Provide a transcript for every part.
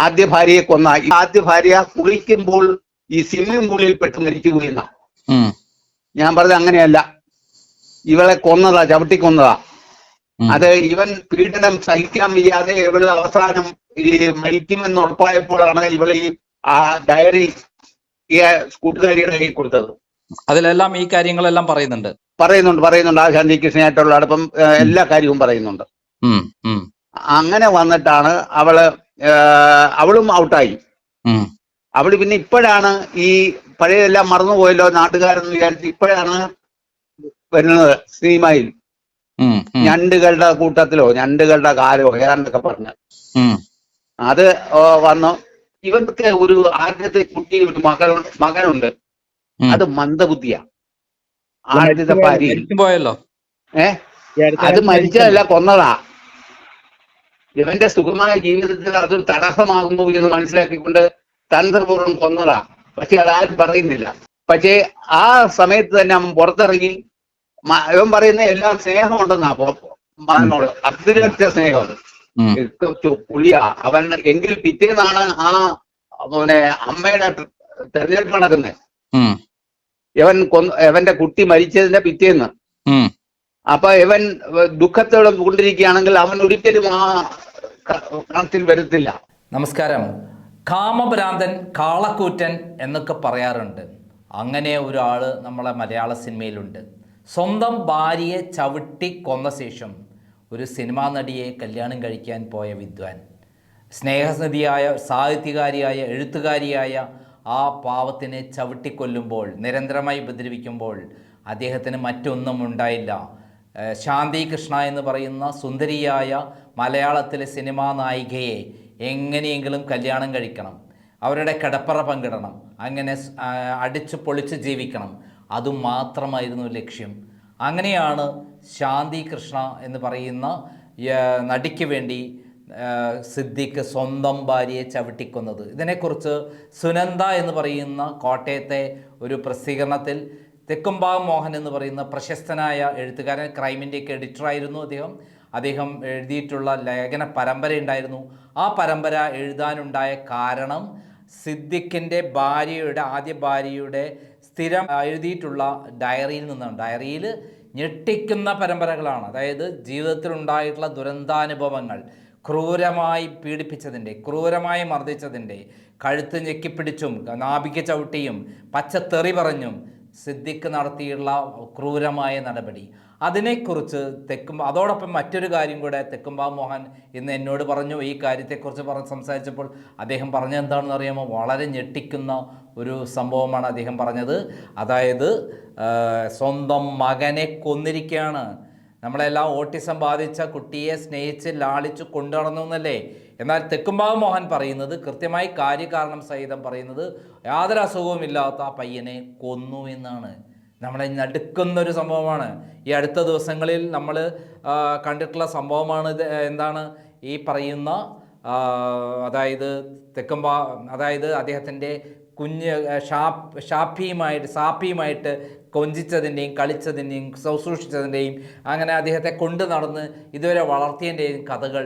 ആദ്യ ഭാര്യയെ കൊന്ന ആദ്യ ഭാര്യ കുളിക്കുമ്പോൾ ഈ സ്വിമ്മിംഗ് പൂളിൽ പെട്ട് ഉം, ഞാൻ പറഞ്ഞത് അങ്ങനെയല്ല. ഇവളെ കൊന്നതാ ചവിട്ടി കൊന്നതാ. അത് ഇവൻ പീഡനം സഹിക്കാൻ വയ്യാതെ ഇവൾ അവസാനം ഈ മരിക്കുമെന്ന് ഉറപ്പായപ്പോഴാണ് ഇവൾ ഈ ആ ഡയറി ഈ കൂട്ടുകാരിയുടെ കയ്യിൽ കൊടുത്തത്. അതിലെല്ലാം ഈ കാര്യങ്ങളെല്ലാം പറയുന്നുണ്ട്. പറയുന്നുണ്ട് പറയുന്നുണ്ട്. ആ ശാന്തി കൃഷ്ണയായിട്ടുള്ള അടുപ്പം എല്ലാ കാര്യവും പറയുന്നുണ്ട്. അങ്ങനെ വന്നിട്ടാണ് അവൾ ഏഹ്, അവളും ഔട്ടായി. അവൾ പിന്നെ ഇപ്പോഴാണ് ഈ പഴയതെല്ലാം മറന്നുപോയല്ലോ നാട്ടുകാരെന്ന് വിചാരിച്ച് ഇപ്പോഴാണ് വരുന്നത് സിനിമയിൽ. ഞണ്ടുകളുടെ കൂട്ടത്തിലോ ഞണ്ടുകളുടെ കാലോ ഏതാണ്ടൊക്കെ പറഞ്ഞ്. അത് വന്നു. ഇവർക്ക് ഒരു ആദ്യത്തെ കുട്ടി ഒരു മകൻ മകനുണ്ട്. അത് മന്ദബുദ്ധിയാ. ആദ്യത്തെ ഭാര്യ. മരിക്കും പോയല്ലോ. ഏ? അത് മരിച്ചതല്ല കൊന്നതാ. ഇവന്റെ സുഖമായ ജീവിതത്തിൽ അത് തടസ്സമാകുന്നു എന്ന് മനസ്സിലാക്കിക്കൊണ്ട് തന്ത്രപൂർവം കൊന്നതാ. പക്ഷെ അതാരും പറയുന്നില്ല. പക്ഷേ ആ സമയത്ത് തന്നെ അവൻ പുറത്തിറങ്ങി. അവൻ ഇവൻ പറയുന്ന എല്ലാം സ്നേഹമുണ്ടെന്നാ മകനോട് അതിരറ്റ സ്നേഹം പുളിയ. അവൻ എങ്കിൽ പിറ്റേന്നാണ് ആ അവനെ അമ്മയുടെ തെരഞ്ഞെടുപ്പ് നടക്കുന്നത് അവൻ ഇവൻ കൊന്ന് ഇവന്റെ കുട്ടി മരിച്ചതിന്റെ പിറ്റേന്ന്. അപ്പൊ ഇവൻ ദുഃഖത്തോടെ കൊണ്ടിരിക്കുകയാണെങ്കിൽ അവൻ ഒരിക്കലും ആ കണത്തിൽ വരത്തില്ല. നമസ്കാരം. കാമഭ്രാന്തൻ കാളക്കൂറ്റൻ എന്നൊക്കെ പറയാറുണ്ട്. അങ്ങനെ ഒരാൾ നമ്മളെ മലയാള സിനിമയിലുണ്ട്. സ്വന്തം ഭാര്യയെ ചവിട്ടി കൊന്ന ശേഷം ഒരു സിനിമാ നടിയെ കല്യാണം കഴിക്കാൻ പോയ വിദ്വാൻ. സ്നേഹനിധിയായ സാഹിത്യകാരിയായ എഴുത്തുകാരിയായ ആ പാവത്തിനെ ചവിട്ടിക്കൊല്ലുമ്പോൾ നിരന്തരമായി ഉപദ്രവിക്കുമ്പോൾ അദ്ദേഹത്തിന് മറ്റൊന്നും ഉണ്ടായില്ല. ശാന്തി കൃഷ്ണ എന്ന് പറയുന്ന സുന്ദരിയായ മലയാളത്തിലെ സിനിമാ നായികയെ എങ്ങനെയെങ്കിലും കല്യാണം കഴിക്കണം. അവരുടെ കിടപ്പറ പങ്കിടണം. അങ്ങനെ അടിച്ച് പൊളിച്ച് ജീവിക്കണം. അതും മാത്രമായിരുന്നു ലക്ഷ്യം. അങ്ങനെയാണ് ശാന്തി കൃഷ്ണ എന്ന് പറയുന്ന നടിക്ക് വേണ്ടി സിദ്ദിഖ് സ്വന്തം ഭാര്യയെ ചവിട്ടിക്കുന്നത്. ഇതിനെക്കുറിച്ച് സുനന്ദ എന്ന് പറയുന്ന കോട്ടയത്തെ ഒരു പ്രസിദ്ധീകരണത്തിൽ തെക്കുംഭാഗം മോഹൻ എന്ന് പറയുന്ന പ്രശസ്തനായ എഴുത്തുകാരൻ ക്രൈമിന്റെയൊക്കെ എഡിറ്ററായിരുന്നു അദ്ദേഹം. അദ്ദേഹം എഴുതിയിട്ടുള്ള ലേഖന പരമ്പര ഉണ്ടായിരുന്നു. ആ പരമ്പര എഴുതാനുണ്ടായ കാരണം സിദ്ദിഖിന്റെ ഭാര്യയുടെ ആദ്യ ഭാര്യയുടെ സ്ഥിരം എഴുതിയിട്ടുള്ള ഡയറിയിൽ നിന്നാണ്. ഡയറിയിൽ ഞെട്ടിക്കുന്ന പരമ്പരകളാണ്. അതായത് ജീവിതത്തിൽ ഉണ്ടായിട്ടുള്ള ദുരന്താനുഭവങ്ങൾ ക്രൂരമായി പീഡിപ്പിച്ചതിന്റെ ക്രൂരമായി മർദ്ദിച്ചതിന്റെ കഴുത്ത് ഞെക്കിപ്പിടിച്ചും നാഭിക ചവിട്ടിയും പച്ചത്തെറി പറഞ്ഞും സിദ്ദിഖ് നടത്തിയുള്ള ക്രൂരമായ നടപടി. അതിനെക്കുറിച്ച് തെക്കും അതോടൊപ്പം മറ്റൊരു കാര്യം കൂടെ തെക്കുംബാ മോഹൻ ഇന്ന് എന്നോട് പറഞ്ഞു. ഈ കാര്യത്തെക്കുറിച്ച് പറഞ്ഞ് സംസാരിച്ചപ്പോൾ അദ്ദേഹം പറഞ്ഞെന്താണെന്ന് അറിയാമോ? വളരെ ഞെട്ടിക്കുന്ന ഒരു സംഭവമാണ് അദ്ദേഹം പറഞ്ഞത്. അതായത് സ്വന്തം മകനെ കൊന്നിരിക്കുകയാണ്. നമ്മളെല്ലാം ഓട്ടിസം ബാധിച്ച കുട്ടിയെ സ്നേഹിച്ച് ലാളിച്ച് കൊണ്ടുനടന്നു എന്നല്ലേ? എന്നാൽ തെക്കുംഭാവ് മോഹൻ പറയുന്നത് കൃത്യമായി കാര്യകാരണം സഹിതം പറയുന്നത് യാതൊരു അസുഖവുമില്ലാത്ത ആ പയ്യനെ കൊന്നു എന്നാണ്. നമ്മളെ നടുക്കുന്ന ഒരു സംഭവമാണ്. ഈ അടുത്ത ദിവസങ്ങളിൽ നമ്മൾ കണ്ടിട്ടുള്ള സംഭവമാണ് ഇത് എന്താണ്? ഈ പറയുന്ന അതായത് തെക്കുംബാ അതായത് അദ്ദേഹത്തിന്റെ കുഞ്ഞ് ഷാപ്പ് ഷാപ്പിയുമായിട്ട് സാപ്പിയുമായിട്ട് കൊഞ്ചിച്ചതിന്റെയും കളിച്ചതിന്റെയും ശുശ്രൂഷിച്ചതിന്റെയും അങ്ങനെ അദ്ദേഹത്തെ കൊണ്ടു നടന്ന് ഇതുവരെ വളർത്തിയതിന്റെയും കഥകൾ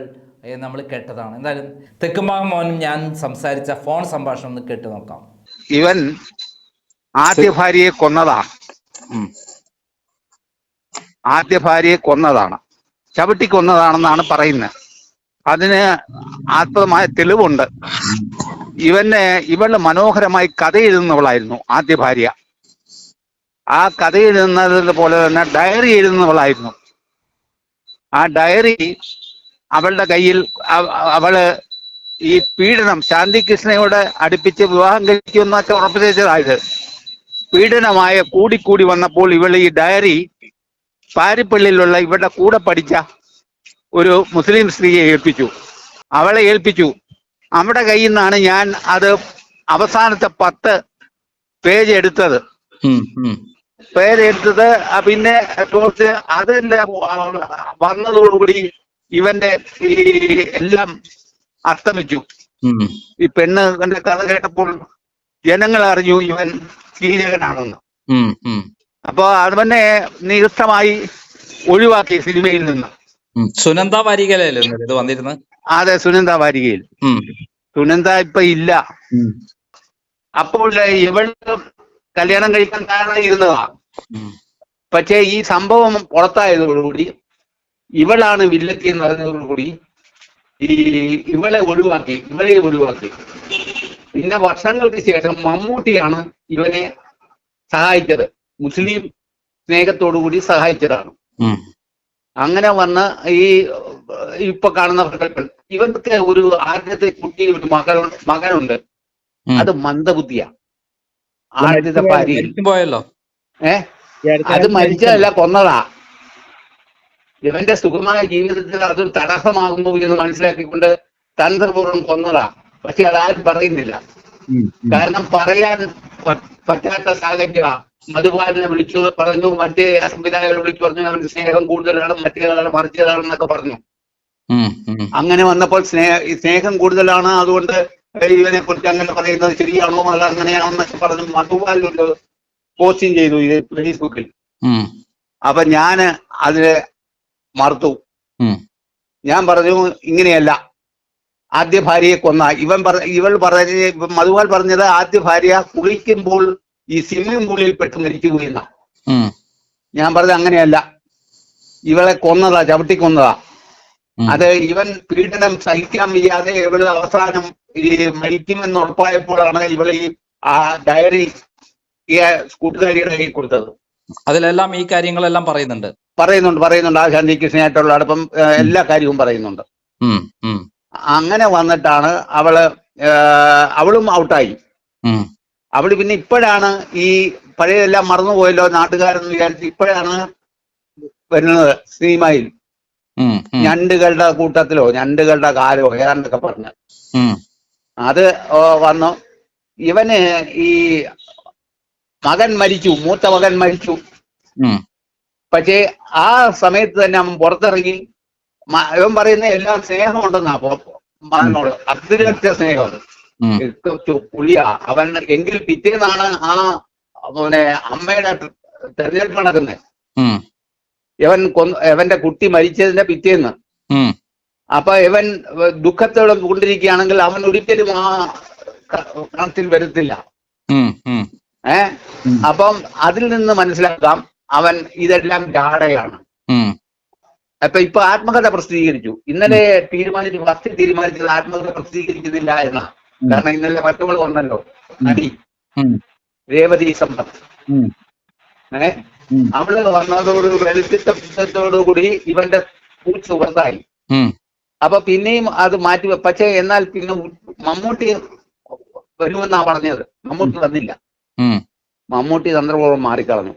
നമ്മൾ കേട്ടതാണ്. എന്തായാലും തെക്കുംഭാഗം മോനും ഞാൻ സംസാരിച്ച ഫോൺ സംഭാഷണം ഒന്ന് കേട്ടു നോക്കാം. ഇവൻ ആദ്യ ഭാര്യയെ കൊന്നതാ. ആദ്യ ഭാര്യയെ കൊന്നതാണ്. ചവിട്ടി കൊന്നതാണെന്നാണ് പറയുന്നത്. അതിന് ആത്മമായ തെളിവുണ്ട്. ഇവനെ ഇവൾ മനോഹരമായി കഥ എഴുതുന്നവളായിരുന്നു ആദ്യ ഭാര്യ. ആ കഥ എഴുതുന്നത് പോലെ തന്നെ ഡയറി എഴുതുന്നവളായിരുന്നു ആ ഡയറി അവളുടെ കയ്യിൽ അവ- അവൾ ഈ പീഡനം ശാന്തി കൃഷ്ണയോട് അടുപ്പിച്ച് വിവാഹം കഴിക്കുമെന്നൊക്കെ ഉറപ്പിച്ചതായത് പീഡനമായ കൂടിക്കൂടി വന്നപ്പോൾ ഇവൾ ഈ ഡയറി പാരിപ്പള്ളിയിലുള്ള ഇവരുടെ കൂടെ പഠിച്ച ഒരു മുസ്ലിം സ്ത്രീയെ ഏൽപ്പിച്ചു. അവളെ ഏൽപ്പിച്ചു. നമ്മുടെ കയ്യിൽ നിന്നാണ് ഞാൻ അത് അവസാനത്തെ പത്ത് പേജ് എടുത്തത്. ഉം, ഉം. പേര് എടുത്തത് ആ പിന്നെ കുറച്ച് അതിന്റെ വന്നതോടുകൂടി ഇവന്റെ ഈ എല്ലാം അസ്തമിച്ചു. ഈ പെണ്ണ് കണ്ട കഥ കേട്ടപ്പോൾ ജനങ്ങൾ അറിഞ്ഞു ഇവൻ കീരകനാണെന്ന്. അപ്പൊ അവനെ നിയുക്തമായി ഒഴിവാക്കി സിനിമയിൽ നിന്ന്. സുനന്ദ വാരികയിലല്ലേ ഇത് വന്നിരുന്നത് അതെ സുനന്ദ വാരികയിൽ. സുനന്ദ ഇപ്പൊ ഇല്ല. അപ്പോൾ ഇവൾ കല്യാണം കഴിക്കാൻ കാരണം ഇരുന്നതാ പക്ഷേ ഈ സംഭവം പുറത്തായതോടുകൂടി ഇവളാണ് വില്ലത്തി എന്ന് പറഞ്ഞതോടുകൂടി ഈ ഇവളെ ഒഴിവാക്കി ഇവളെ ഒഴിവാക്കി. പിന്നെ വർഷങ്ങൾക്ക് ശേഷം മമ്മൂട്ടിയാണ് ഇവനെ സഹായിച്ചത്. മുസ്ലിം സ്നേഹത്തോടുകൂടി സഹായിച്ചതാണ്. അങ്ങനെ വന്ന ഈ ഇപ്പൊ കാണുന്ന പ്രകൽപ്പൻ ഇവർക്ക് ഒരു ആദ്യത്തെ കുട്ടി ഒരു മകൾ മകനുണ്ട്. അത് മന്ദബുദ്ധിയാ. ആദ്യത്തെ ഭാര്യ ഏഹ് അത് മരിച്ചതല്ല കൊന്നതാ. ഇവന്റെ സുഖമായ ജീവിതത്തിൽ അത് തടസ്സമാകുന്നു എന്ന് മനസ്സിലാക്കിക്കൊണ്ട് തന്ത്രപൂർവം കൊന്നതാ പക്ഷെ അതാരും പറയുന്നില്ല. കാരണം പറയാൻ പറ്റാത്ത സാഹചര്യമാണ് മധുപാലിനെ വിളിച്ചു പറഞ്ഞു മറ്റേ സംവിധായകരെ വിളിച്ചു പറഞ്ഞു അവന്റെ സ്നേഹം കൂടുതലാണ് മറ്റേതാണ് മറിച്ചതാണെന്നൊക്കെ പറഞ്ഞു. അങ്ങനെ വന്നപ്പോൾ സ്നേഹ സ്നേഹം കൂടുതലാണ് അതുകൊണ്ട് ഇവനെ കുറിച്ച് അങ്ങനെ പറയുന്നത് ശരിയാണോ അത് അങ്ങനെയാണോ എന്നൊക്കെ പറഞ്ഞു മധുപാലുണ്ട് പോസ്റ്റിംഗ് ചെയ്തു ഇത് ഫേസ്ബുക്കിൽ. അപ്പൊ ഞാൻ അതിന് മറുത്തു ഞാൻ പറഞ്ഞു ഇങ്ങനെയല്ല. ആദ്യ ഭാര്യയെ കൊന്ന ഇവൻ പറ ഇവൾ പറഞ്ഞ മധുപാൽ പറഞ്ഞത് ആദ്യ ഭാര്യ കുളിക്കുമ്പോൾ ഈ സ്വിമ്മിംഗ് പൂളിൽ പെട്ട് മരിക്കുകയെന്ന. ഞാൻ പറഞ്ഞത് അങ്ങനെയല്ല. ഇവളെ കൊന്നതാ ചവിട്ടി കൊന്നതാ. അത് ഇവൻ പീഡനം സഹിക്കാൻ വയ്യാതെ ഇവൾ അവസാനം ഈ മരിക്കുമെന്ന് ഉറപ്പായപ്പോഴാണ് ഇവൾ ഈ ആ ഡയറി ഈ കൂട്ടുകാരിയുടെ കയ്യിൽ കൊടുത്തത്. അതിലെല്ലാം ഈ കാര്യങ്ങളെല്ലാം പറയുന്നുണ്ട് പറയുന്നുണ്ട് പറയുന്നുണ്ട് ആ ശാന്തി കൃഷ്ണയായിട്ടുള്ള അടുപ്പം എല്ലാ കാര്യവും പറയുന്നുണ്ട്. അങ്ങനെ വന്നിട്ടാണ് അവൾ അവളും ഔട്ടായി. അവൾ പിന്നെ ഇപ്പോഴാണ് ഈ പഴയതെല്ലാം മറന്നുപോയല്ലോ നാട്ടുകാരെന്ന് വിചാരിച്ച് ഇപ്പോഴാണ് വരുന്നത് സിനിമയിൽ. ഞണ്ടുകളുടെ കൂട്ടത്തിലോ ഞണ്ടുകളുടെ കാലോ ഏതാണ്ടൊക്കെ പറഞ്ഞ്. അത് വന്നു ഇവന് ഈ മകൻ മരിച്ചു മൂത്ത മകൻ മരിച്ചു. പക്ഷേ ആ സമയത്ത് തന്നെ അവൻ പുറത്തിറങ്ങി. അവൻ പറയുന്ന എല്ലാം സ്നേഹമുണ്ടെന്നാ മകനോട്. അതിരറ്റ സ്നേഹം. പുളിയ. പുള്ളിയാ അവൻ എങ്കിൽ പിറ്റേന്നാണ് ആ അവനെ അമ്മയുടെ തെരഞ്ഞെടുപ്പ് നടക്കുന്നത്. ഇവൻ കൊന്ന് ഇവന്റെ കുട്ടി മരിച്ചതിന്റെ പിറ്റേന്ന്. അപ്പൊ ഇവൻ ദുഃഖത്തോടെ കൊണ്ടിരിക്കുകയാണെങ്കിൽ അവൻ ഒരിക്കലും ആ കണത്തിൽ വരുത്തില്ല. ഉം. ഉം. ഏ ഉം. അപ്പം അതിൽ നിന്ന് മനസ്സിലാക്കാം അവൻ ഇതെല്ലാം ജാടയാണ്. അപ്പൊ ഇപ്പൊ ആത്മകഥ പ്രസിദ്ധീകരിച്ചു ഇന്നലെ തീരുമാനിച്ചു ഫസ്റ്റ് തീരുമാനിച്ചത് ആത്മകഥ പ്രസിദ്ധീകരിക്കുന്നില്ല എന്നാണ് കാരണം ഇന്നലെ മറ്റവൾ വന്നല്ലോ നടി. രേവതി സമ്പത്ത് ഏഹ് ഏ. അവൾ വന്നതോട് വെളുത്തിട്ടോടുകൂടി ഇവന്റെ പൂച്ച സുഹൃത്തായി ഉം. അപ്പൊ പിന്നെയും അത് മാറ്റി പക്ഷേ എന്നാൽ പിന്നെ മമ്മൂട്ടി വരുമെന്നാ പറഞ്ഞത് മമ്മൂട്ടി വന്നില്ല. മമ്മൂട്ടി തന്ത്രപൂർവം മാറിക്കളഞ്ഞു.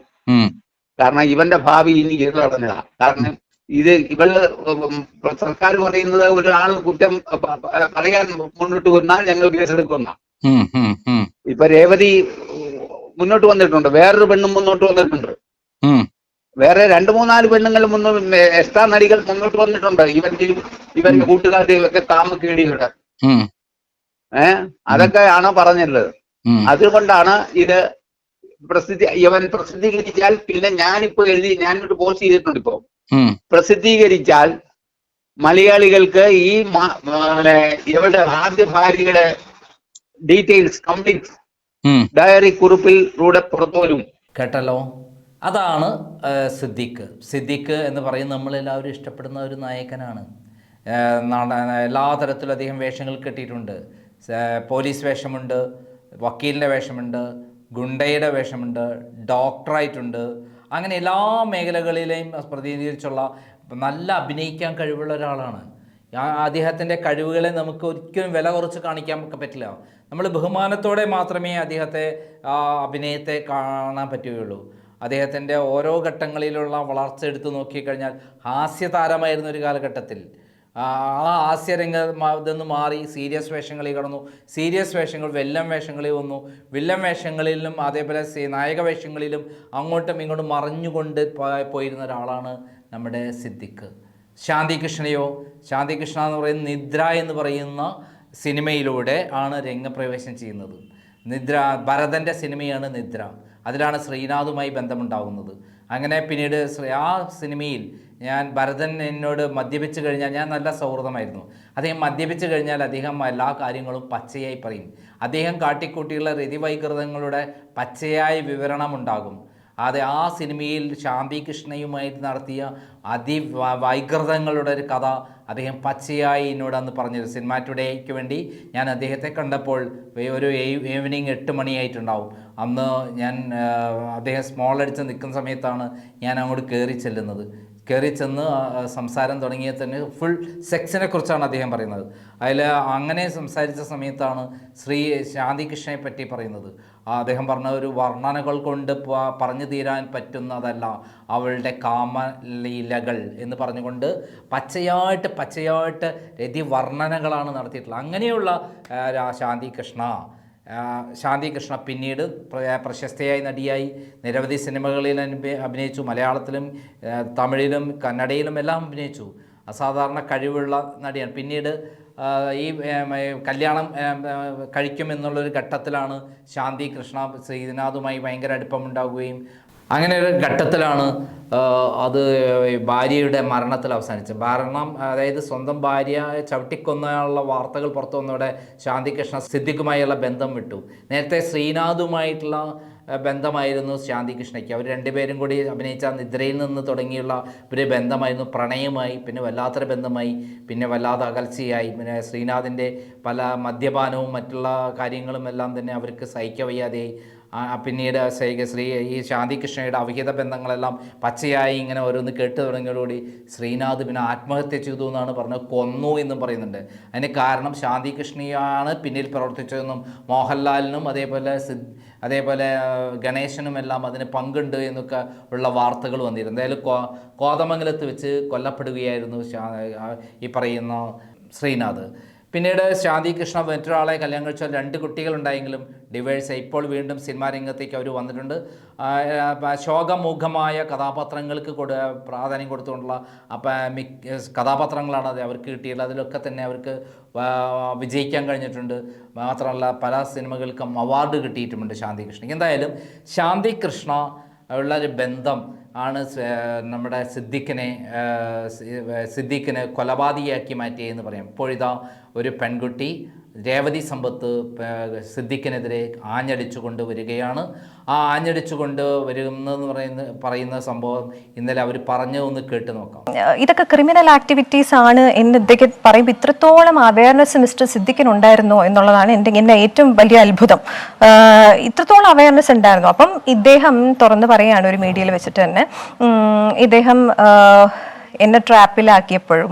കാരണം ഇവന്റെ ഭാവി ഇനി കളഞ്ഞതാ കാരണം ഇത് ഇവൾ സർക്കാർ പറയുന്നത് ഒരാൾ കുറ്റം പറയാൻ മുന്നോട്ട് വന്നാൽ ഞങ്ങൾ കേസെടുക്കുന്ന. ഇപ്പൊ രേവതി മുന്നോട്ട് വന്നിട്ടുണ്ട് വേറൊരു പെണ്ണും മുന്നോട്ട് വന്നിട്ടുണ്ട്. വേറെ രണ്ട് മൂന്നാൽ പെണ്ണുങ്ങൾ മുന്നോട്ട് എക്സ്ട്രാ നടികൾ മുന്നോട്ട് വന്നിട്ടുണ്ട് ഇവന്റെ ഇവന്റെ കൂട്ടുകാരുടെയും ഒക്കെ താമക്കേടിയുടെ. ഏഹ് അതൊക്കെയാണ് പറഞ്ഞിട്ടുള്ളത് ഉം. അതുകൊണ്ടാണ് ഇത് പ്രസിദ്ധി ഇവൻ പ്രസിദ്ധീകരിച്ചാൽ പിന്നെ ഞാനിപ്പോ എഴുതി ഞാനൊരു പോസ്റ്റ് ചെയ്തിട്ടുണ്ട് ഇപ്പോ. പ്രസിദ്ധീകരിച്ചാൽ മലയാളികൾക്ക് ഈ ഇവരുടെ ആദ്യ ഭാര്യയുടെ ഡീറ്റെയിൽസ് കംപ്ലീറ്റ് ഡയറി കുറിപ്പിലൂടെ പുറത്തു വരും കേട്ടല്ലോ. അതാണ് സിദ്ദിഖ്. സിദ്ദിഖ് എന്ന് പറയുന്നത് നമ്മളെല്ലാവരും ഇഷ്ടപ്പെടുന്ന ഒരു നായകനാണ്. എല്ലാ തരത്തിലും അദ്ദേഹം വേഷങ്ങൾ കെട്ടിയിട്ടുണ്ട്. പോലീസ് വേഷമുണ്ട്. വക്കീലിന്റെ വേഷമുണ്ട് ഗുണ്ടയുടെ വേഷമുണ്ട് ഡോക്ടറായിട്ടുണ്ട്. അങ്ങനെ എല്ലാ മേഖലകളിലെയും പ്രതിനിധീകരിച്ചുള്ള നല്ല അഭിനയിക്കാൻ കഴിവുള്ള ഒരാളാണ്. അദ്ദേഹത്തിന്റെ കഴിവുകളെ നമുക്ക് ഒരിക്കലും വില കുറച്ച് കാണിക്കാൻ പറ്റില്ല. നമ്മൾ ബഹുമാനത്തോടെ മാത്രമേ അദ്ദേഹത്തെ ആ അഭിനയത്തെ കാണാൻ പറ്റുകയുള്ളൂ. അദ്ദേഹത്തിന്റെ ഓരോ ഘട്ടങ്ങളിലുള്ള വളർച്ച എടുത്തു നോക്കിക്കഴിഞ്ഞാൽ ഹാസ്യതാരമായിരുന്ന ഒരു കാലഘട്ടത്തിൽ ആ ആ ഹാസ്യരംഗ ഇതെന്ന് മാറി സീരിയസ് വേഷങ്ങളിൽ കടന്നു. സീരിയസ് വേഷങ്ങൾ വെല്ലം വേഷങ്ങളിൽ വന്നു. വില്ലൻ വേഷങ്ങളിലും അതേപോലെ നായക വേഷങ്ങളിലും അങ്ങോട്ടും ഇങ്ങോട്ടും മറിഞ്ഞുകൊണ്ട് പോയിരുന്ന ഒരാളാണ് നമ്മുടെ സിദ്ദിഖ്. ശാന്തി കൃഷ്ണയോ ശാന്തി കൃഷ്ണ എന്ന് പറയുന്ന നിദ്ര എന്ന് പറയുന്ന സിനിമയിലൂടെ ആണ് രംഗപ്രവേശം ചെയ്യുന്നത്. നിദ്ര ഭരതന്റെ സിനിമയാണ് നിദ്ര. അതിലാണ് ശ്രീനാഥുമായി ബന്ധമുണ്ടാകുന്നത് അങ്ങനെ പിന്നീട് ആ സിനിമയിൽ ഞാൻ ഭരതൻ എന്നോട് മദ്യപിച്ച് കഴിഞ്ഞാൽ ഞാൻ നല്ല സൗഹൃദമായിരുന്നു. അദ്ദേഹം മദ്യപിച്ച് കഴിഞ്ഞാൽ അദ്ദേഹം എല്ലാ കാര്യങ്ങളും പച്ചയായി പറയും. അദ്ദേഹം കാട്ടിക്കൂട്ടിയുള്ള രതിവൈകൃതങ്ങളുടെ പച്ചയായ വിവരണം ഉണ്ടാകും അത് ആ സിനിമയിൽ ശാന്തി കൃഷ്ണയുമായി നടത്തിയ അതി വൈകൃതങ്ങളുടെ ഒരു കഥ അദ്ദേഹം പച്ചയായി എന്നോട് അന്ന് പറഞ്ഞത് സിനിമ ടുഡേക്ക് വേണ്ടി ഞാൻ അദ്ദേഹത്തെ കണ്ടപ്പോൾ ഒരു ഈവനിങ് എട്ട് മണിയായിട്ടുണ്ടാവും. അന്ന് ഞാൻ അദ്ദേഹം സ്മോൾ അടിച്ച് നിൽക്കുന്ന സമയത്താണ് ഞാൻ അങ്ങോട്ട് കയറി ചെല്ലുന്നത്. കയറി ചെന്ന് സംസാരം തുടങ്ങിയ തന്നെ ഫുൾ സെക്സിനെ കുറിച്ചാണ് അദ്ദേഹം പറയുന്നത്. അതിൽ അങ്ങനെ സംസാരിച്ച സമയത്താണ് ശ്രീ ശാന്തി കൃഷ്ണയെ പറ്റി പറയുന്നത്. അദ്ദേഹം പറഞ്ഞ ഒരു വർണനകൾ കൊണ്ട് പറഞ്ഞു തീരാൻ പറ്റുന്നതല്ല അവളുടെ കാമലീലകൾ എന്ന് പറഞ്ഞുകൊണ്ട് പച്ചയായിട്ട് പച്ചയായിട്ട് രതി വർണനകളാണ് നടത്തിയിട്ടുള്ളത്. അങ്ങനെയുള്ള ശാന്തികൃഷ്ണ. ശാന്തി കൃഷ്ണ പിന്നീട് പ്രശസ്തയായി നടിയായി നിരവധി സിനിമകളിൽ അഭിനയിച്ചു. മലയാളത്തിലും തമിഴിലും കന്നഡയിലും എല്ലാം അഭിനയിച്ചു. അസാധാരണ കഴിവുള്ള നടിയാണ്. പിന്നീട് ഈ കല്യാണം കഴിക്കുമെന്നുള്ളൊരു ഘട്ടത്തിലാണ് ശാന്തി കൃഷ്ണ ശ്രീനാഥുമായി ഭയങ്കര അടുപ്പമുണ്ടാവുകയും അങ്ങനെ ഒരു ഘട്ടത്തിലാണ് അത് ഭാര്യയുടെ മരണത്തിൽ അവസാനിച്ചത്. ഭരണം അതായത് സ്വന്തം ഭാര്യ ചവിട്ടിക്കൊന്നുള്ള വാർത്തകൾ പുറത്തു വന്നതോടെ ശാന്തികൃഷ്ണ സിദ്ദിഖുമായുള്ള ബന്ധം വിട്ടു. നേരത്തെ ശ്രീനാഥുമായിട്ടുള്ള ബന്ധമായിരുന്നു ശാന്തികൃഷ്ണയ്ക്ക്. അവർ രണ്ടുപേരും കൂടി അഭിനയിച്ച നിദ്രയിൽ നിന്ന് തുടങ്ങിയുള്ള ഒരു ബന്ധമായിരുന്നു പ്രണയമായി പിന്നെ വല്ലാത്തൊരു ബന്ധമായി പിന്നെ വല്ലാതെ അകൽച്ചയായി. പിന്നെ ശ്രീനാഥിന്റെ പല മദ്യപാനവും മറ്റുള്ള കാര്യങ്ങളും എല്ലാം തന്നെ അവർക്ക് സഹിക്കവയ്യാതെയായി. പിന്നീട് ശ്രീ ശ്രീ ഈ ശാന്തികൃഷ്ണയുടെ അവിഹിത ബന്ധങ്ങളെല്ലാം പച്ചയായി ഇങ്ങനെ ഓരോന്ന് കേട്ട് തുടങ്ങിയതോടുകൂടി ശ്രീനാഥ് പിന്നെ ആത്മഹത്യ ചെയ്തു എന്നാണ് പറഞ്ഞത് കൊന്നു എന്നും പറയുന്നുണ്ട്. അതിന് കാരണം ശാന്തികൃഷ്ണയാണ് പിന്നിൽ പ്രവർത്തിച്ചതെന്നും മോഹൻലാലിനും അതേപോലെ അതേപോലെ ഗണേശനും എല്ലാം അതിന് പങ്കുണ്ട് എന്നൊക്കെ ഉള്ള വാർത്തകൾ വന്നിരുന്നു. എന്തായാലും കോ കോതമംഗലത്ത് വെച്ച് കൊല്ലപ്പെടുകയായിരുന്നു ഈ പറയുന്ന ശ്രീനാഥ്. പിന്നീട് ശാന്തി കൃഷ്ണ മറ്റൊരാളെ കല്യാണം കഴിച്ച രണ്ട് കുട്ടികളുണ്ടായെങ്കിലും ഡിവേഴ്സ് ഇപ്പോൾ വീണ്ടും സിനിമാ രംഗത്തേക്ക് അവർ വന്നിട്ടുണ്ട്. ശോകമുഖമായ കഥാപാത്രങ്ങൾക്ക് കൊടു പ്രാധാന്യം കൊടുത്തുകൊണ്ടുള്ള അപ്പം മിക്ക കഥാപാത്രങ്ങളാണ് അത് അവർക്ക് കിട്ടിയത് അതിലൊക്കെ തന്നെ അവർക്ക് വിജയിക്കാൻ കഴിഞ്ഞിട്ടുണ്ട്. മാത്രമല്ല പല സിനിമകൾക്കും അവാർഡ് കിട്ടിയിട്ടുമുണ്ട് ശാന്തി കൃഷ്ണയ്ക്ക്. എന്തായാലും ശാന്തി കൃഷ്ണ ഉള്ള ഒരു ബന്ധം ആണ് നമ്മുടെ സിദ്ദിഖിനെ സിദ്ദിഖിനെ കൊലപാതകിയാക്കി മാറ്റിയെന്ന് പറയാം. ഇപ്പോഴിതാ ഒരു പെൺകുട്ടി രേവതി സമ്പത്ത് സിദ്ധിക്കിനെതിരെ ആഞ്ഞടിച്ചു കൊണ്ട് വരികയാണ്. ആ ആഞ്ഞടിച്ചുകൊണ്ട് വരുന്നതെന്ന് പറയുന്ന പറയുന്ന സംഭവം ഇന്നലെ അവർ പറഞ്ഞു ഒന്ന് കേട്ട് നോക്കാം. ഇതൊക്കെ ക്രിമിനൽ ആക്ടിവിറ്റീസ് ആണ് എന്ന് ഇദ്ദേഹം പറയുമ്പോൾ ഇത്രത്തോളം അവയർനെസ് മിസ്റ്റർ സിദ്ദിഖിന് ഉണ്ടായിരുന്നോ എന്നുള്ളതാണ് എന്റെ എന്റെ ഏറ്റവും വലിയ അത്ഭുതം. ഇത്രത്തോളം അവയർനെസ് ഉണ്ടായിരുന്നു. അപ്പം ഇദ്ദേഹം തുറന്ന് പറയുകയാണ് ഒരു മീഡിയയിൽ വെച്ചിട്ട് തന്നെ. ഇദ്ദേഹം എന്നെ ട്രാപ്പിലാക്കിയപ്പോഴും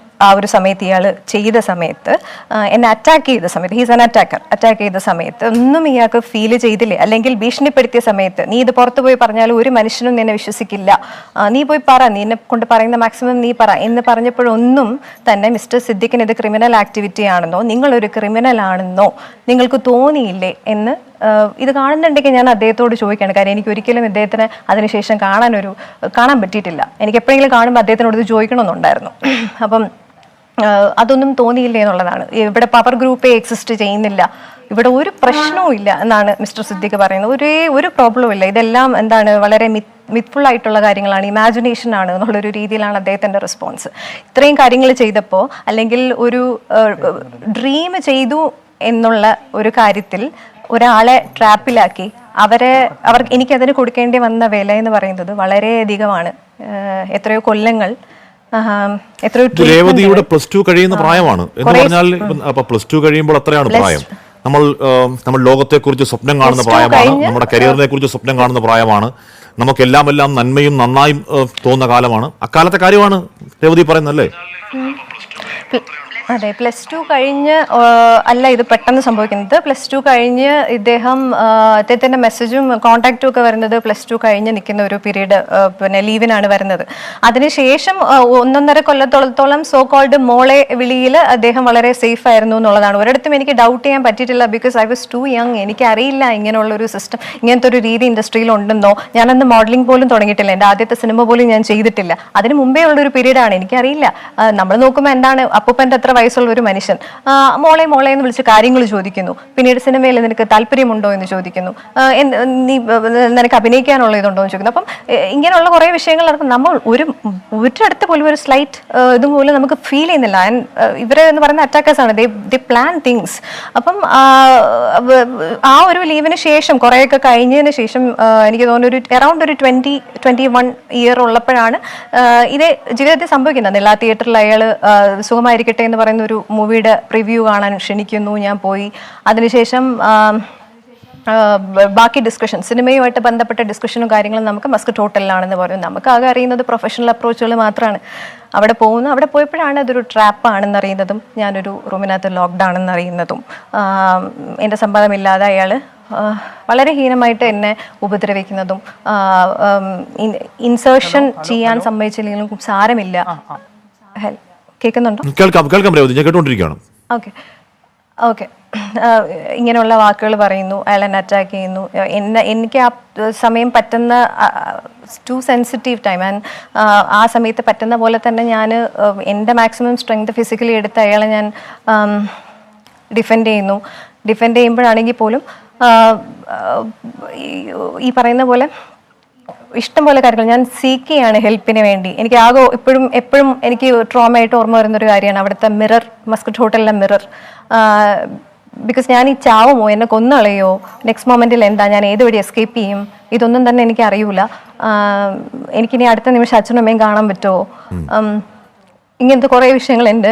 ആ ഒരു സമയത്ത് ഇയാൾ ചെയ്ത സമയത്ത് എന്നെ അറ്റാക്ക് ചെയ്ത സമയത്ത് ഹീസ് ആൻ അറ്റാക്കർ അറ്റാക്ക് ചെയ്ത സമയത്ത് ഒന്നും ഇയാൾക്ക് ഫീൽ ചെയ്തില്ലേ? അല്ലെങ്കിൽ ഭീഷണിപ്പെടുത്തിയ സമയത്ത് നീ ഇത് പുറത്തു പോയി പറഞ്ഞാൽ ഒരു മനുഷ്യനും നിന്നെ വിശ്വസിക്കില്ല. നീ പോയി പറ നീ എന്നെ കൊണ്ട് പറയുന്ന മാക്സിമം നീ പറ. എന്ന് പറഞ്ഞപ്പോഴൊന്നും തന്നെ മിസ്റ്റർ സിദ്ദിഖിന് ഇത് ക്രിമിനൽ ആക്ടിവിറ്റി ആണെന്നോ നിങ്ങളൊരു ക്രിമിനൽ ആണെന്നോ നിങ്ങൾക്ക് തോന്നിയില്ലേ? എന്ന് ഇത് കാണുന്നുണ്ടെങ്കിൽ ഞാൻ അദ്ദേഹത്തോട് ചോദിക്കുകയാണ്. കാര്യം എനിക്ക് ഒരിക്കലും ഇദ്ദേഹത്തിന് അതിനുശേഷം കാണാനൊരു കാണാൻ പറ്റിയിട്ടില്ല. എനിക്ക് എപ്പോഴെങ്കിലും കാണുമ്പോൾ അദ്ദേഹത്തിനോട് ഇത് ചോദിക്കണമെന്നുണ്ടായിരുന്നു. അപ്പം അതൊന്നും തോന്നിയില്ല എന്നുള്ളതാണ്. ഇവിടെ പവർ ഗ്രൂപ്പേ എക്സിസ്റ്റ് ചെയ്യുന്നില്ല. ഇവിടെ ഒരു പ്രശ്നവും ഇല്ല എന്നാണ് മിസ്റ്റർ സിദ്ദിഖ് പറയുന്നത്. ഒരേ ഒരു പ്രോബ്ലവും ഇല്ല. ഇതെല്ലാം എന്താണ് വളരെ മിത് മിത്ഫുൾ ആയിട്ടുള്ള കാര്യങ്ങളാണ്. ഇമാജിനേഷൻ ആണ് എന്നുള്ളൊരു രീതിയിലാണ് അദ്ദേഹത്തിന്റെ റെസ്പോൺസ് ഇത്രയും കാര്യങ്ങൾ ചെയ്തപ്പോൾ അല്ലെങ്കിൽ ഒരു ഡ്രീം ചെയ്തു എന്നുള്ള ഒരു കാര്യത്തിൽ ഒരാളെ ട്രാപ്പിലാക്കി അവരെ അവർ എനിക്കതിന് കൊടുക്കേണ്ടി വന്ന വില എന്ന് പറയുന്നത് വളരെയധികമാണ്. എത്രയോ കൊല്ലങ്ങൾ രേവതിയുടെ പ്ലസ് ടു കഴിയുന്ന പ്രായമാണ്. എന്ന് പറഞ്ഞാൽ അപ്പൊ പ്ലസ് ടു കഴിയുമ്പോൾ അത്രയാണ് പ്രായം. നമ്മൾ നമ്മൾ ലോകത്തെക്കുറിച്ച് സ്വപ്നം കാണുന്ന പ്രായമാണ്. നമ്മുടെ കരിയറിനെ കുറിച്ച് സ്വപ്നം കാണുന്ന പ്രായമാണ്. നമുക്കെല്ലാം എല്ലാം നന്മയും നന്നായും തോന്നുന്ന കാലമാണ്. അക്കാലത്തെ കാര്യമാണ് രേവതി പറയുന്നല്ലേ അതെ പ്ലസ് ടു കഴിഞ്ഞ് അല്ല ഇത് പെട്ടെന്ന് സംഭവിക്കുന്നത്. പ്ലസ് ടു കഴിഞ്ഞ് ഇദ്ദേഹം അദ്ദേഹത്തിന്റെ മെസ്സേജും കോണ്ടാക്റ്റും ഒക്കെ വരുന്നത് പ്ലസ് ടു കഴിഞ്ഞ് നിൽക്കുന്ന ഒരു പീരീഡ് പിന്നെ ലീവിനാണ് വരുന്നത്. അതിനുശേഷം ഒന്നൊന്നര കൊല്ലത്തോളത്തോളം സോ കോൾഡ് മോളെ വിളിയിൽ അദ്ദേഹം വളരെ സേഫ് ആയിരുന്നു എന്നുള്ളതാണ്. ഒരിടത്തും എനിക്ക് ഡൗട്ട് ചെയ്യാൻ പറ്റിയിട്ടില്ല because I was too young എനിക്ക് അറിയില്ല ഇങ്ങനെയുള്ള ഒരു സിസ്റ്റം ഇങ്ങനത്തെ ഒരു രീതി ഇൻഡസ്ട്രിയിൽ ഉണ്ടെന്നോ. ഞാനന്ന് മോഡലിംഗ് പോലും തുടങ്ങിയിട്ടില്ല. എന്റെ ആദ്യത്തെ സിനിമ പോലും ഞാൻ ചെയ്തിട്ടില്ല. അതിന് മുമ്പേ ഉള്ളൊരു പീരീഡാണ് എനിക്കറിയില്ല. നമ്മൾ നോക്കുമ്പോൾ എന്താണ് അപ്പൂപ്പന്റെ അത്ര വയസ്സുള്ള ഒരു മനുഷ്യൻ? മോളെ മോളെ എന്ന് വിളിച്ച് കാര്യങ്ങൾ ചോദിക്കുന്നു. പിന്നീട് സിനിമയിൽ നിനക്ക് താല്പര്യമുണ്ടോ എന്ന് ചോദിക്കുന്നു. നീ നിനക്ക് അഭിനയിക്കാനുള്ള ഇതുണ്ടോ എന്ന് ചോദിക്കുന്നു. അപ്പം ഇങ്ങനെയുള്ള കുറേ വിഷയങ്ങൾ നടക്കും. നമ്മൾ ഒരു ഒരിടത്ത് പോലും ഒരു സ്ലൈറ്റ് ഇതുപോലെ നമുക്ക് ഫീൽ ചെയ്യുന്നില്ല. ഇവരെ എന്ന് പറയുന്ന അറ്റാക്കേഴ്സ് ആണ്. ദേ പ്ലാൻ തിങ്സ് അപ്പം ആ, ഒരു ലീവിന് ശേഷം കുറേയൊക്കെ കഴിഞ്ഞതിന് ശേഷം എനിക്ക് തോന്നുന്നു ഒരു അറൗണ്ട് ഒരു ട്വന്റി ട്വന്റി വൺ ഇയർ ഉള്ളപ്പോഴാണ് ഇതേ ജീവിതത്തിൽ സംഭവിക്കുന്നത്. എല്ലാ തിയേറ്ററിൽ അയാൾ സുഖമായിരിക്കട്ടെ എന്ന് പറയുന്ന ഒരു മൂവിയുടെ റിവ്യൂ കാണാൻ ക്ഷണിക്കുന്നു. ഞാൻ പോയി. അതിനുശേഷം ബാക്കി ഡിസ്കഷൻ സിനിമയുമായിട്ട് ബന്ധപ്പെട്ട ഡിസ്കഷനും കാര്യങ്ങളും നമുക്ക് മസ്ക് ടോട്ടലിലാണെന്ന് പറയും നമുക്ക് ആകെ അറിയുന്നത് പ്രൊഫഷണൽ അപ്രോച്ചുകൾ മാത്രമാണ് അവിടെ പോകുന്നു. അവിടെ പോയപ്പോഴാണ് അതൊരു ട്രാപ്പ് ആണെന്ന് അറിയുന്നതും ഞാനൊരു റൂമിനകത്ത് ലോക്ക്ഡൗൺ അറിയുന്നതും എന്റെ സമ്മതമില്ലാതെ അയാൾ വളരെ ഹീനമായിട്ട് എന്നെ ഉപദ്രവിക്കുന്നതും ഇൻസേർഷൻ ചെയ്യാൻ സമ്മതിച്ചില്ലെങ്കിലും സാരമില്ല. ഹെൽ കേൾക്കുന്നുണ്ടോ? കേൾക്കാം കേൾക്കാം രേവതി ഞാൻ കേട്ടുകൊണ്ടിരിക്കുകയാണ് ഓക്കെ. ഓക്കെ. ഇങ്ങനെയുള്ള വാക്കുകൾ പറയുന്നു അയാൾ എന്നെ അറ്റാക്ക് ചെയ്യുന്നു എന്നെ എനിക്ക് ആ സമയം പറ്റുന്ന ടു സെൻസിറ്റീവ് ടൈം ആൻഡ് ആ സമയത്ത് പറ്റുന്ന പോലെ തന്നെ ഞാൻ എന്റെ മാക്സിമം സ്ട്രെങ്ത് ഫിസിക്കലി എടുത്ത് അയാളെ ഞാൻ ഡിഫെൻഡ് ചെയ്യുന്നു. ഡിഫെൻഡ് ചെയ്യുമ്പോഴാണെങ്കിൽ പോലും ഈ പറയുന്ന പോലെ ഇഷ്ടം പോലെ കാര്യങ്ങൾ. ഞാൻ സീക്ക് ചെയ്യാണ് ഹെൽപ്പിന് വേണ്ടി. എനിക്ക് ആകെ ഇപ്പോഴും എപ്പോഴും എനിക്ക് ട്രോമ ആയിട്ട് ഓർമ്മ വരുന്ന ഒരു കാര്യമാണ് അവിടുത്തെ മിറർ മസ്കറ്റ് ഹോട്ടലിലെ മിറർ ബിക്കോസ് ഞാൻ ഈ ചാവുമോ എന്നെ കൊന്നളയോ? നെക്സ്റ്റ് മൊമെന്റിൽ എന്താ? ഞാൻ ഏത് വഴി എസ്കേപ്പ് ചെയ്യും? ഇതൊന്നും തന്നെ എനിക്ക് അറിയൂല. എനിക്കിനി അടുത്ത നിമിഷം അച്ഛനും അമ്മയും കാണാൻ പറ്റുമോ? ഇങ്ങനത്തെ കുറേ വിഷയങ്ങൾ എന്റെ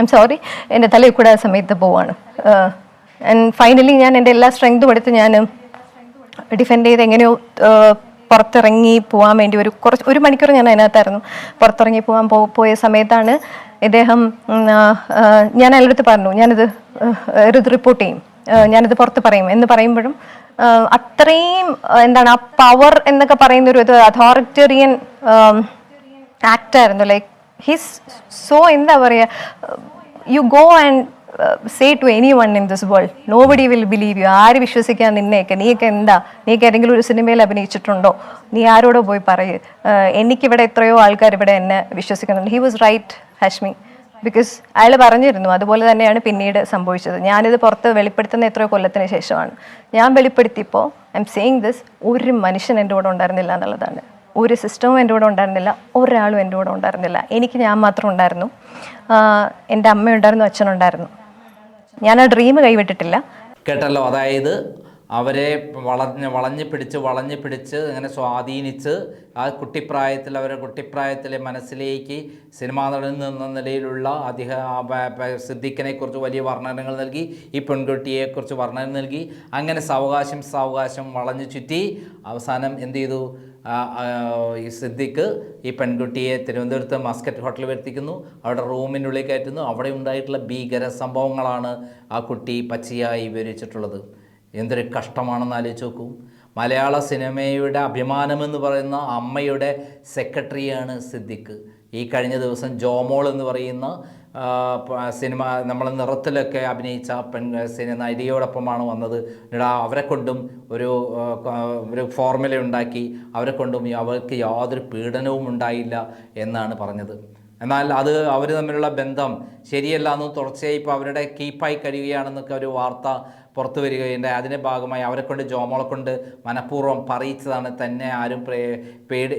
ഐം സോറി എന്റെ തലയിൽ കൂടെ ആ സമയത്ത് പോവാണ്. ആൻഡ് ഫൈനലി ഞാൻ എന്റെ എല്ലാ സ്ട്രെങ്തും എടുത്ത് ഞാൻ ഡിഫെൻഡ് ചെയ്ത് എങ്ങനെയോ പുറത്തിറങ്ങി പോകാൻ വേണ്ടി ഒരു കുറച്ച് ഒരു മണിക്കൂർ ഞാൻ അതിനകത്തായിരുന്നു. പുറത്തിറങ്ങി പോകാൻ പോയ സമയത്താണ് ഇദ്ദേഹം ഞാൻ അയാളടുത്ത് പറഞ്ഞു ഞാനിത് ഇത് റിപ്പോർട്ട് ചെയ്യും. ഞാനിത് പുറത്ത് പറയും. എന്ന് പറയുമ്പോഴും അത്രയും എന്താണ് ആ പവർ എന്നൊക്കെ പറയുന്ന ഒരു ഇത് അതോറിറ്റേറിയൻ ആക്ടായിരുന്നു ലൈക്ക് ഹിസ് സോ എന്താ പറയുക you go and say to any one in this world nobody will believe you ആര് വിശ്വസിക്കാൻ നിന്നെയൊക്കെ നീയൊക്കെ എന്താ? നീയൊക്കെ ഏതെങ്കിലും ഒരു സിനിമയിൽ അഭിനയിച്ചിട്ടുണ്ടോ? നീ ആരോടോ പോയി പറയൂ. ആഹ് എനിക്കിവിടെ എത്രയോ ആൾക്കാർ ഇവിടെ എന്നെ വിശ്വസിക്കുന്നുണ്ട്. He was right Hashmi because അയാൾ പറഞ്ഞിരുന്നു അതുപോലെ തന്നെയാണ് പിന്നീട് സംഭവിച്ചത്. ഞാനിത് പുറത്ത് വെളിപ്പെടുത്തുന്ന എത്രയോ കൊല്ലത്തിന് ശേഷമാണ്. ഞാൻ വെളിപ്പെടുത്തിയപ്പോൾ ഐ എം സെയിങ് ദിസ് ഒരു മനുഷ്യൻ എന്റെ കൂടെ ഉണ്ടായിരുന്നില്ല എന്നുള്ളതാണ്. ഒരു സിസ്റ്റവും എന്റെ കൂടെ ഉണ്ടായിരുന്നില്ല ഒരാളും എന്റെ കൂടെ ഉണ്ടായിരുന്നില്ല. എനിക്ക് ഞാൻ മാത്രം ഉണ്ടായിരുന്നു. ആഹ് എന്റെ അമ്മയുണ്ടായിരുന്നു അച്ഛനുണ്ടായിരുന്നു. ഞാൻ ആ ഡ്രീം കൈവിട്ടിട്ടില്ല. കേട്ടല്ലോ അതായത് അവരെ വളഞ്ഞ് വളഞ്ഞ് പിടിച്ച് വളഞ്ഞ് പിടിച്ച് അങ്ങനെ സ്വാധീനിച്ച് ആ കുട്ടിപ്രായത്തിൽ അവരുടെ കുട്ടിപ്രായത്തിലെ മനസ്സിലേക്ക് സിനിമാ നടൻ എന്ന നിലയിലുള്ള അധിക ആ പ- പ- സിദ്ദിഖിനെ വലിയ വർണനകൾ നൽകി ഈ പെൺകുട്ടിയെക്കുറിച്ച് വർണന നൽകി അങ്ങനെ സാവകാശം സാവകാശം വളഞ്ഞു ചുറ്റി അവസാനം എന്ത് ചെയ്തു? ഈ സിദ്ദിഖ് ഈ പെൺകുട്ടിയെ തിരുവനന്തപുരത്ത് മസ്കറ്റ് ഹോട്ടലിൽ വരുത്തിക്കുന്നു. അവിടെ റൂമിനുള്ളിൽ കയറ്റുന്നു. അവിടെ ഉണ്ടായിട്ടുള്ള ഭീകര സംഭവങ്ങളാണ് ആ കുട്ടി പച്ചയായി വിവരിച്ചിട്ടുള്ളത്. എന്തൊരു കഷ്ടമാണെന്ന് ആലോചിച്ച് നോക്കൂ. മലയാള സിനിമയുടെ അഭിമാനമെന്ന് പറയുന്ന അമ്മയുടെ സെക്രട്ടറിയാണ് സിദ്ദിഖ്. ഈ കഴിഞ്ഞ ദിവസം ജോമോൾ എന്ന് പറയുന്ന സിനിമ നമ്മൾ നിറത്തിലൊക്കെ അഭിനയിച്ച പെൺ സിനിമ നടിയോടൊപ്പമാണ് വന്നത്. അവരെ കൊണ്ടും ഒരു ഒരു ഫോർമുല ഉണ്ടാക്കി അവരെ കൊണ്ടും അവർക്ക് യാതൊരു പീഡനവും ഉണ്ടായില്ല എന്നാണ് പറഞ്ഞത്. എന്നാൽ അത് അവർ തമ്മിലുള്ള ബന്ധം ശരിയല്ല എന്ന് തുടർച്ചയായി ഇപ്പോൾ അവരുടെ കീപ്പായി കഴിയുകയാണെന്നൊക്കെ ഒരു വാർത്ത പുറത്തു വരികയുണ്ടായി. അതിന്റെ ഭാഗമായി അവരെ കൊണ്ട് ജോമോളെ കൊണ്ട് മനഃപൂർവം പറയിച്ചതാണ്. തന്നെ ആരും പേടി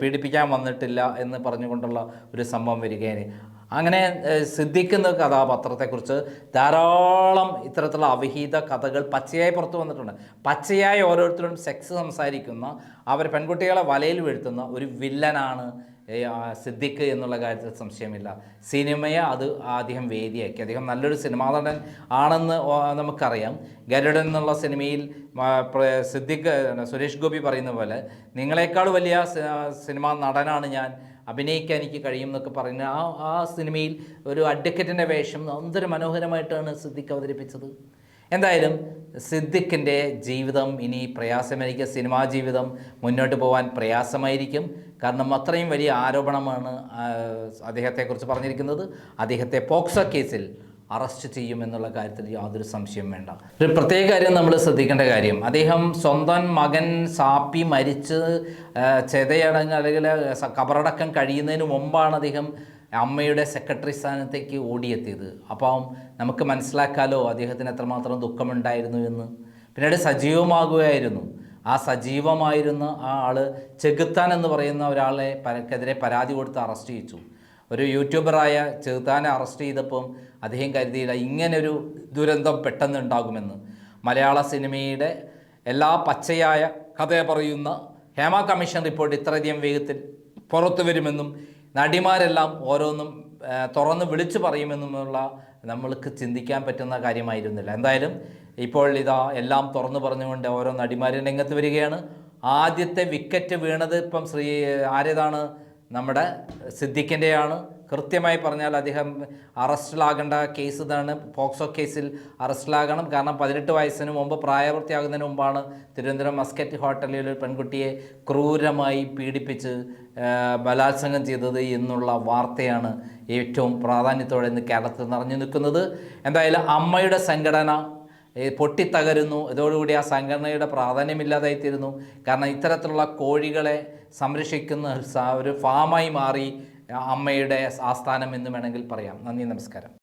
പീഡിപ്പിക്കാൻ വന്നിട്ടില്ല എന്ന് പറഞ്ഞുകൊണ്ടുള്ള ഒരു സംഭവം വരികയാണ്. അങ്ങനെ സിദ്ധിക്കുന്ന കഥാപാത്രത്തെക്കുറിച്ച് ധാരാളം ഇത്തരത്തിലുള്ള അവിഹിത കഥകൾ പച്ചയായി പുറത്തു വന്നിട്ടുണ്ട്. പച്ചയായി ഓരോരുത്തരും സെക്സ് സംസാരിക്കുന്ന അവർ പെൺകുട്ടികളെ വലയിൽ വീഴ്ത്തുന്ന ഒരു വില്ലനാണ് സിദ്ദിഖ് എന്നുള്ള കാര്യത്തിൽ സംശയമില്ല. സിനിമയെ അത് അദ്ദേഹം വേദിയാക്കി. അദ്ദേഹം നല്ലൊരു സിനിമാ നടൻ ആണെന്ന് നമുക്കറിയാം. ഗരുഡൻ എന്നുള്ള സിനിമയിൽ സിദ്ദിഖ് സുരേഷ് ഗോപി പറയുന്ന പോലെ നിങ്ങളെക്കാൾ വലിയ സിനിമാ നടനാണ് ഞാൻ. അഭിനയിക്കാൻ എനിക്ക് കഴിയും എന്നൊക്കെ പറയുന്ന ആ ആ സിനിമയിൽ ഒരു അഡ്വക്കറ്റിന്റെ വേഷം എന്തൊരു മനോഹരമായിട്ടാണ് സിദ്ദിഖ് അവതരിപ്പിച്ചത്. എന്തായാലും സിദ്ദിഖിന്റെ ജീവിതം ഇനി പ്രയാസമായിരിക്കും സിനിമാ ജീവിതം മുന്നോട്ട് പോകാൻ പ്രയാസമായിരിക്കും. കാരണം അത്രയും വലിയ ആരോപണമാണ് അദ്ദേഹത്തെക്കുറിച്ച് പറഞ്ഞിരിക്കുന്നത്. അദ്ദേഹത്തെ പോക്സോ കേസിൽ അറസ്റ്റ് ചെയ്യുമെന്നുള്ള കാര്യത്തിൽ യാതൊരു സംശയം വേണ്ട. ഒരു പ്രത്യേക കാര്യം നമ്മൾ ശ്രദ്ധിക്കേണ്ട കാര്യം അദ്ദേഹം സ്വന്തം മകൻ സാപ്പി മരിച്ച് ചെതയടങ്ങ് അല്ലെങ്കിൽ കബറടക്കം കഴിയുന്നതിന് മുമ്പാണ് അദ്ദേഹം അമ്മയുടെ സെക്രട്ടറി സ്ഥാനത്തേക്ക് ഓടിയെത്തിയത്. അപ്പം നമുക്ക് മനസ്സിലാക്കാലോ അദ്ദേഹത്തിന് എത്രമാത്രം ദുഃഖമുണ്ടായിരുന്നു എന്ന്. പിന്നീട് സജീവമാകുകയായിരുന്നു. ആ സജീവമായിരുന്ന ആ ആൾ ചെകുത്താൻ എന്ന് പറയുന്ന ഒരാളെ പരക്കെതിരെ പരാതി കൊടുത്ത് അറസ്റ്റ് ചെയ്യിച്ചു. ഒരു യൂട്യൂബറായ ചെകുത്താനെ അറസ്റ്റ് ചെയ്തപ്പം അദ്ദേഹം കരുതിയില്ല ഇങ്ങനൊരു ദുരന്തം പെട്ടെന്ന് ഉണ്ടാകുമെന്ന് മലയാള സിനിമയുടെ എല്ലാ പച്ചയായ കഥ പറയുന്ന ഹേമ കമ്മീഷൻ റിപ്പോർട്ട് ഇത്രയധികം വേഗത്തിൽ പുറത്തു വരുമെന്നും നടിമാരെല്ലാം ഓരോന്നും തുറന്ന് വിളിച്ചു പറയുമെന്നുമുള്ള നമ്മൾക്ക് ചിന്തിക്കാൻ പറ്റുന്ന കാര്യമായിരുന്നില്ല. എന്തായാലും ഇപ്പോൾ ഇതാ എല്ലാം തുറന്നു പറഞ്ഞുകൊണ്ട് ഓരോ നടിമാരും രംഗത്ത് വരികയാണ്. ആദ്യത്തെ വിക്കറ്റ് വീണത് ഇപ്പം ശ്രീ ആരേതാണ്? നമ്മുടെ സിദ്ദിഖിന്റെയാണ് കൃത്യമായി പറഞ്ഞാൽ അദ്ദേഹം അറസ്റ്റിലാകേണ്ട കേസ് ഇതാണ്. പോക്സോ കേസിൽ അറസ്റ്റിലാകണം. കാരണം പതിനെട്ട് വയസ്സിന് മുമ്പ് പ്രായപൂർത്തിയാകുന്നതിന് മുമ്പാണ് തിരുവനന്തപുരം മസ്കറ്റ് ഹോട്ടലിൽ ഒരു പെൺകുട്ടിയെ ക്രൂരമായി പീഡിപ്പിച്ച് ബലാത്സംഗം ചെയ്തത് എന്നുള്ള വാർത്തയാണ് ഏറ്റവും പ്രാധാന്യത്തോടെ ഇന്ന് കേരളത്തിൽ നിറഞ്ഞു നിൽക്കുന്നത്. എന്തായാലും അമ്മയുടെ സംഘടന പൊട്ടിത്തകരുന്നു. ഇതോടുകൂടി ആ സംഘടനയുടെ പ്രാധാന്യമില്ലാതായിത്തീരുന്നു കാരണം ഇത്തരത്തിലുള്ള കോഴികളെ സംരക്ഷിക്കുന്ന ഒരു ഫാമായി മാറി അമ്മയുടെ ആസ്ഥാനം എന്ന് വേണമെങ്കിൽ പറയാം. നന്ദി നമസ്കാരം.